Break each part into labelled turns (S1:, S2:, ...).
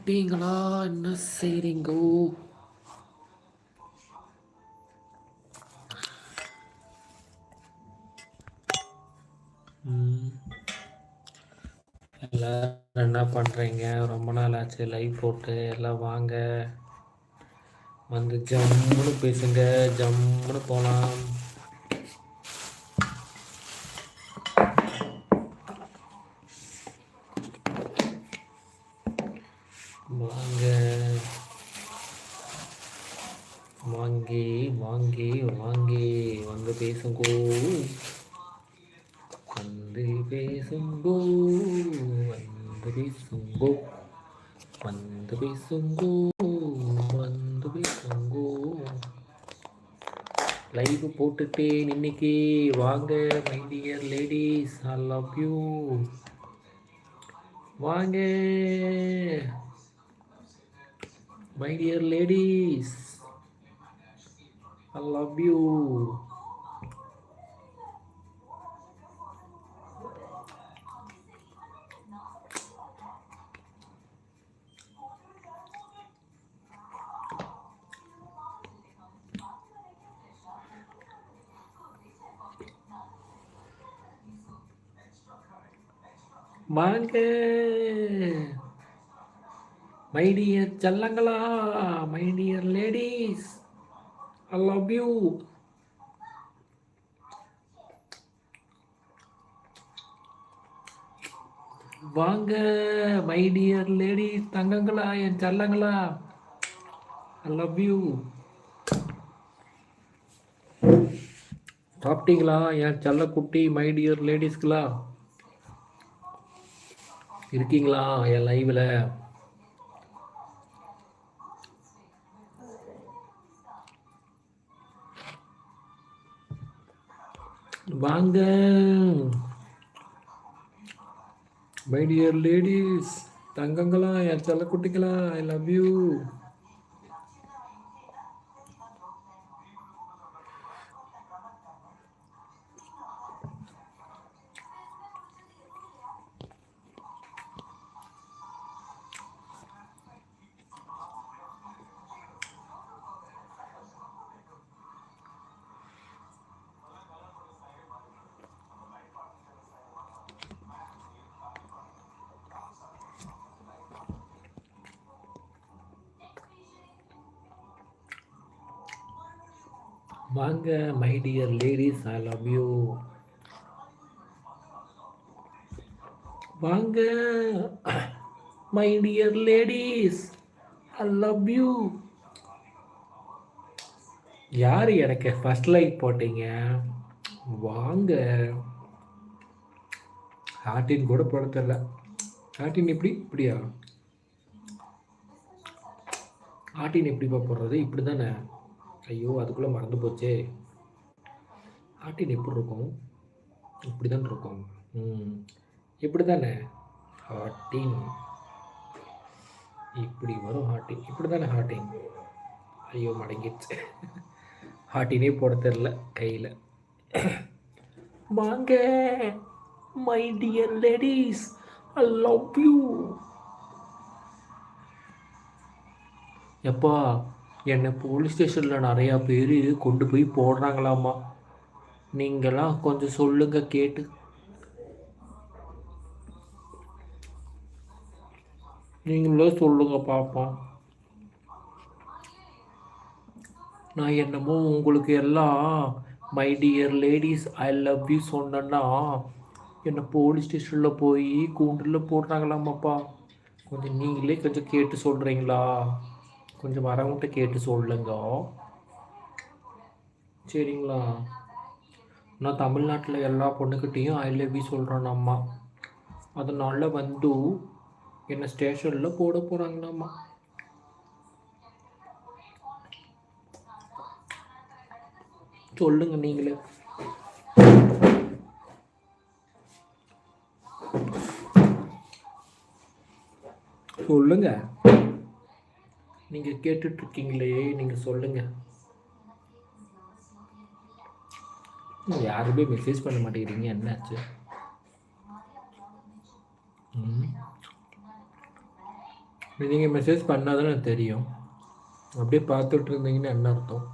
S1: சாப்பிட்டீங்களா என்ன செய்றீங்கோ? எல்லாரும் என்ன பண்ணுறீங்க ரொம்ப நாள் ஆச்சு லைவ் போட்டு எல்லாம் வாங்க. வந்து ஜம்முன்னு பேசுங்க. ஜம்முன்னு போகலாம் வாங்க வாங்கி வாங்கே வாங்கே வந்து பேசுங்கோ வந்து பேசுங்கோ வந்து பேசுங்கோ வந்து பேசுங்கோ வந்து பேசுங்கோ லைவ் போட்டுட்டேன் இன்னைக்கு. வாங்க my dear ladies I love you வாங்க my dear ladies I love you வாங்க my dear செல்லங்களா my dear ladies I love you வாங்க மை டியர் லேடிஸ் தங்கங்களா என் செல்லங்களா ஐ லவ் யூ சாப்பிட்டீங்களா என் செல்ல குட்டி மை டியர் லேடிஸ்களா இருக்கீங்களா என் லைவில் வாங்க. மை டியர் லேடிஸ் தங்கங்களா என் செல்ல குட்டிங்களா ஐ லவ் யூ வாங்க my dear ladies I love you வாங்க my dear ladies I love you யார் எனக்கு ஃபர்ஸ்ட் லைக் போட்டீங்க? வாங்க. ஹார்டின் கூட போட தெரில ஹார்டின் எப்படி? இப்படியா? ஹார்டின் எப்படிப்பா போடுறது? இப்படி தானே ஐயோ அதுக்குள்ளே மறந்து போச்சே. ஆட்டின் எப்படி இருக்கும்? இப்படி தான் இருக்கும். ம் இப்படி தானே ஹார்டின் இப்படி வரும் ஹார்டின் இப்படி தானே ஹார்டின் ஐயோ மடங்கிடுச்சு. ஹார்டினே போட தெரில கையில். வாங்க my dear ladies I love you எப்பா என்னை போலீஸ் ஸ்டேஷனில் நிறையா பேர் கொண்டு போய் போடுறாங்களாம்மா. நீங்களாம் கொஞ்சம் சொல்லுங்க கேட்டு. நீங்களும் சொல்லுங்க பாப்போம் நான் என்னமோ உங்களுக்கு எல்லாம் my dear ladies I love you சொன்னேன்னா என்னை போலீஸ் ஸ்டேஷனில் போய் கூண்டில் போடுறாங்களாமாப்பா கொஞ்சம் நீங்களே கொஞ்சம் கேட்டு சொல்கிறீங்களா கொஞ்சம் வரவங்கிட்ட கேட்டு சொல்லுங்க. சரிங்களா? நான் தமிழ்நாட்டில் எல்லா பொண்ணுக்கிட்டேயும் ஐ லவ் யூ சொல்கிறேன் அம்மா. அதனால வந்து என்னை ஸ்டேஷனில் போட போகிறாங்களாம்மா சொல்லுங்க நீங்களே. சொல்லுங்க. நீங்கள் கேட்டுட்டு இருக்கீங்களே சொல்லுங்கள் யாருமே மெசேஜ் பண்ண மாட்டேங்கிறீங்க என்னாச்சு? நீங்கள் மெசேஜ் பண்ணாதான் எனக்கு தெரியும். அப்படியே பார்த்துட்டு இருந்தீங்கன்னா என்ன அர்த்தம்?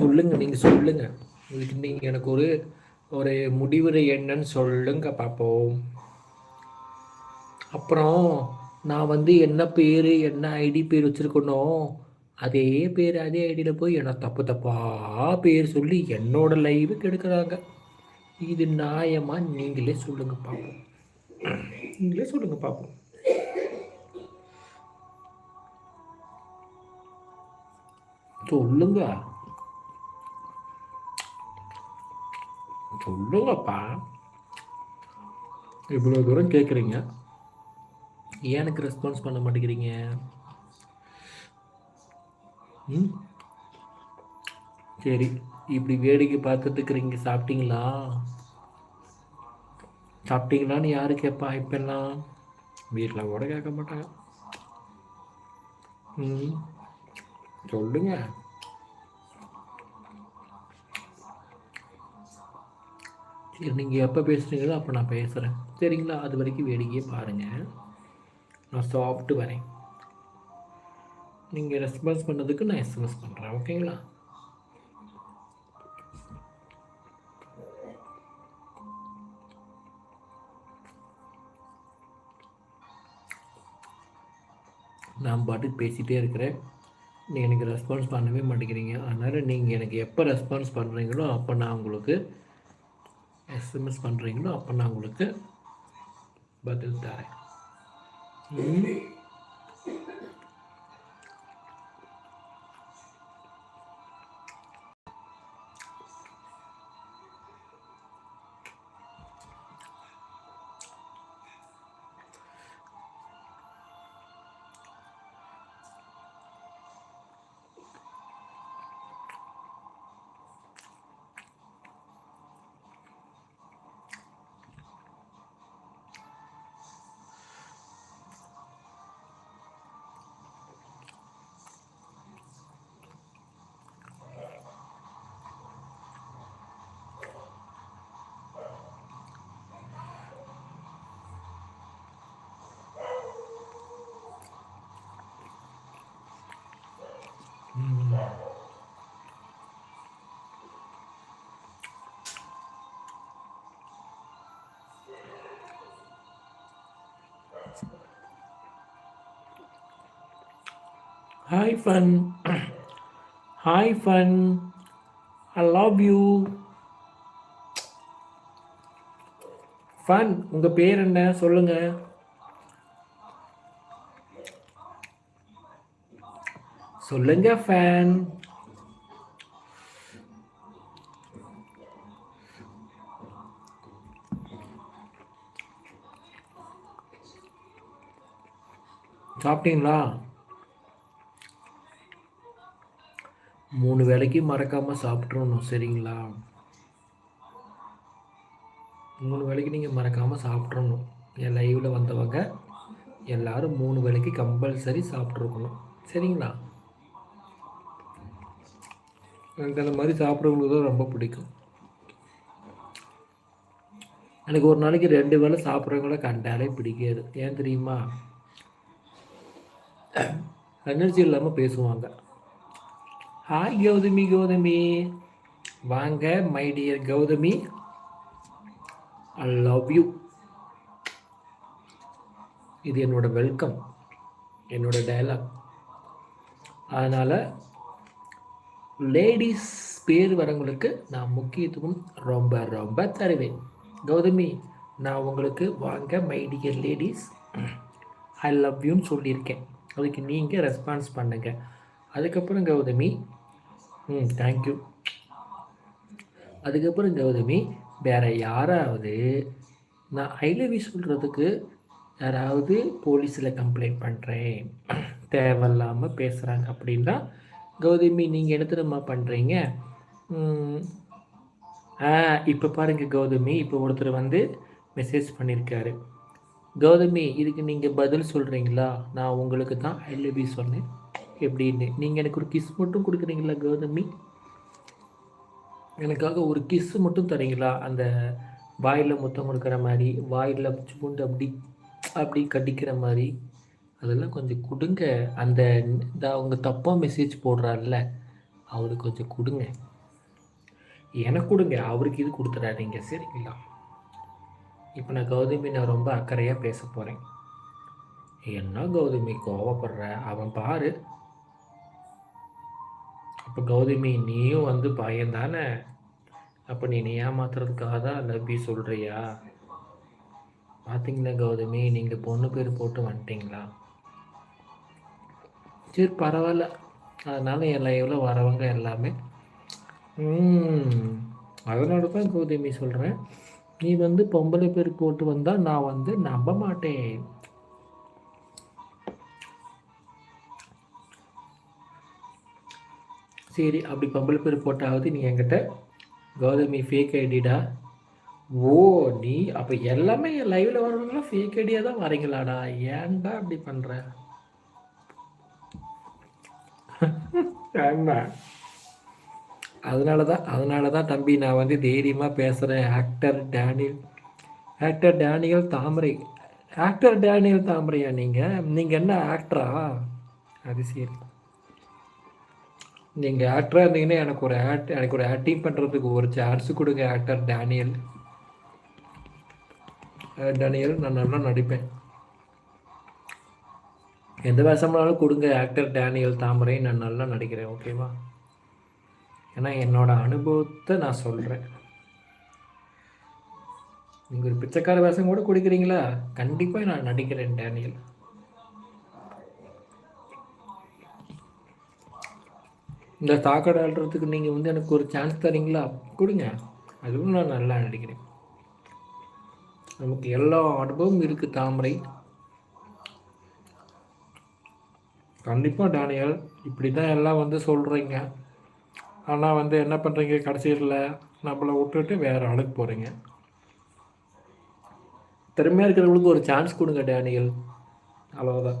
S1: சொல்லுங்கள் நீங்கள் சொல்லுங்கள் இதுக்கு நீங்கள் எனக்கு ஒரு ஒரு முடிவுரை என்னன்னு சொல்லுங்க பார்ப்போம் அப்புறம் நான் வந்து என்ன பேர் என்ன ஐடி பேர் வச்சுருக்கணும் அதே பேர் அதே ஐடியில் போய் என்ன தப்பு தப்பாக பேர் சொல்லி என்னோட லைவு கெடுக்கிறாங்க இது நியாயமாக நீங்களே சொல்லுங்கள் பார்ப்போம் நீங்களே சொல்லுங்கள் பார்ப்போம் சொல்லுங்க. சொல்லுங்கப்பா. இவ்வளோ தூரம் கேட்குறீங்க எனக்கு ரெஸ்பான்ஸ் பண்ண மாட்டேங்கிறீங்க? ம்? சரி இப்படி வேடிக்கை பார்த்துட்டு இருக்கிறீங்க சாப்பிட்டீங்களா? சாப்பிட்டீங்களான்னு யாரு கேட்பா இப்பெல்லாம் வீட்டில் கூட கேட்க மாட்டாங்க. ம். சொல்லுங்க. சரி நீங்கள் எப்போ பேசுகிறீங்களோ அப்போ நான் பேசுகிறேன் சரிங்களா? அது வரைக்கும் வேடிக்கையே பாருங்கள் நான் சாப்பிட்டு வரேன். நீங்கள் ரெஸ்பான்ஸ் பண்ணதுக்கு நான் எஸ்எம்எஸ் பண்ணுறேன் ஓகேங்களா நான் பாட்டுக்கு பேசிகிட்டே இருக்கிறேன். நீங்கள் எனக்கு ரெஸ்பான்ஸ் பண்ணவே மாட்டேங்கிறீங்க. அதனால் நீங்கள் எனக்கு எப்போ ரெஸ்பான்ஸ் பண்ணுறீங்களோ அப்போ நான் உங்களுக்கு எஸ்எம்எஸ் பண்ணுறீங்களோ அப்போ நான் உங்களுக்கு பதில் தரேன். ம்? Hi fun hi fun I love you fun உங்கள் பேர் என்ன? சொல்லுங்கள் சொல்லுங்க ஃபேன் சாப்பிட்டீங்களா? மூணு வேளைக்கு மறக்காமல் சாப்பிட்றணும் சரிங்களா? மூணு வேளைக்கு நீங்கள் மறக்காமல் சாப்பிட்றணும் என் லைவில் வந்தவங்க எல்லாரும் மூணு வேளைக்கு கம்பல்சரி சாப்பிட்ருக்கணும் சரிங்களா? எனக்கு அந்த மாதிரி சாப்பிட்றவங்களுக்கு தான் ரொம்ப பிடிக்கும். எனக்கு ஒரு நாளைக்கு ரெண்டு வேளை சாப்பிட்றவங்கள கண்டாலே பிடிக்காது. ஏன் தெரியுமா? எனர்ஜி இல்லாமல் பேசுவாங்க. ஹாய் கௌதமி கௌதமி வாங்க my dear Gautami I love you இது என்னோட வெல்கம் என்னோட டயலாக் அதனால் லேடிஸ் பேர் வரவங்களுக்கு நான் முக்கியத்துவம் ரொம்ப ரொம்ப தருவேன். கௌதமி நான் உங்களுக்கு வாங்க my dear ladies I love யூன்னு சொல்லியிருக்கேன். அதுக்கு நீங்கள் ரெஸ்பான்ஸ் பண்ணுங்கள் அதுக்கப்புறம் கௌதமி ம் தேங்க்யூ அதுக்கப்புறம் கௌதமி வேற யாராவது நான் ஐலவி சொல்கிறதுக்கு யாராவது போலீஸில் கம்ப்ளைண்ட் பண்ணுறேன் தேவையில்லாமல் பேசுகிறாங்க அப்படின்னா கௌதமி நீங்கள் என்ன பண்ணுறீங்க ஆ இப்போ பாருங்க கௌதமி இப்போ ஒருத்தர் வந்து மெசேஜ் பண்ணியிருக்காரு கௌதமி இதுக்கு நீங்கள் பதில் சொல்கிறீங்களா நான் உங்களுக்கு தான் ஐ லவ் சொன்னேன். எப்படின்னு? நீங்கள் எனக்கு ஒரு கிஸ் மட்டும் கொடுக்குறீங்களா கௌதமி? எனக்காக ஒரு கிஸ் மட்டும் தரீங்களா? அந்த வாயில் முத்தம் கொடுக்குற மாதிரி வாயில் பூண்டு அப்படி அப்படி கடிக்கிற மாதிரி. அதெல்லாம் கொஞ்சம் கொடுங்க. அந்த அவங்க தப்பாக மெசேஜ் போடுறாருல்ல அவருக்கு கொஞ்சம் கொடுங்க. எனக்கு கொடுங்க. அவருக்கு இது கொடுத்துடாதீங்க சரிங்களா? இப்போ நான் கௌதமி நான் ரொம்ப அக்கறையாக பேச போகிறேன் என்ன கௌதமி கோவப்படுற? அவன் பாரு. அப்போ கௌதமி நீயும் வந்து பையன் தானே? அப்போ நீ நீ ஏமாத்துறதுக்காக தான் லவ்வி சொல்கிறியா பார்த்தீங்களா கௌதமி நீங்கள் பொண்ணு பேர் போட்டு வந்துட்டீங்களா? சரி பரவாயில்ல. அதனால் என் லைவில் வரவங்க எல்லாமே அதனால தான் கௌதமி சொல்கிறேன் நீ வந்து பொம்பளை பேர் போட்டு வந்தால் நான் வந்து நம்ப மாட்டேன். சரி அப்படி பொம்பளை பேர் போட்டாவது நீ என்கிட்ட கௌதமி ஃபேக் ஐடிடா ஓ நீ அப்போ எல்லாமே என் லைவில் வரவங்களாம் ஃபேக் ஐடியா தான் வரீங்களாடா ஏன்டா அப்படி பண்ணுற அதனால தான் அதனால தான் தம்பி நான் வந்து தைரியமாக பேசுகிறேன் actor Daniel actor Daniel Thamarai. Actor Daniel தாமரையா நீங்கள் நீங்கள் என்ன ஆக்டரா அது சரி. நீங்கள் ஆக்டராக இருந்தீங்கன்னா எனக்கு ஒரு ஆக்ட் எனக்கு ஒரு ஆக்டிங் பண்ணுறதுக்கு ஒரு சான்ஸ் கொடுங்க ஆக்டர் டேனியல். டேனியல் நான் நல்லா நடிப்பேன். எந்த வேஷம்னாலும் கொடுங்க ஆக்டர் டேனியல் தாமரை நான் நல்லா நடிக்கிறேன் ஓகேவா ஏன்னா என்னோட அனுபவத்தை நான் சொல்கிறேன் நீங்கள் ஒரு பிச்சைக்கார வேஷம் கூட கொடுக்குறீங்களா? கண்டிப்பாக நான் நடிக்கிறேன் டேனியல். இந்த தாக்கடை ஆடுறதுக்கு நீங்கள் வந்து எனக்கு ஒரு சான்ஸ் தரீங்களா? கொடுங்க. அதுவும் நான் நல்லா நடிக்கிறேன். நமக்கு எல்லா அனுபவமும் இருக்குது தாமரை. கண்டிப்பாக டேனியல் இப்படி தான் எல்லாம் வந்து சொல்கிறீங்க ஆனால் வந்து என்ன பண்ணுறீங்க கடைசியில் நம்மளை விட்டுட்டு வேறு ஆளுக்கு போகிறீங்க திறமையாக இருக்கிறவங்களுக்கு ஒரு சான்ஸ் கொடுங்க டேனியல். அவ்வளோதான்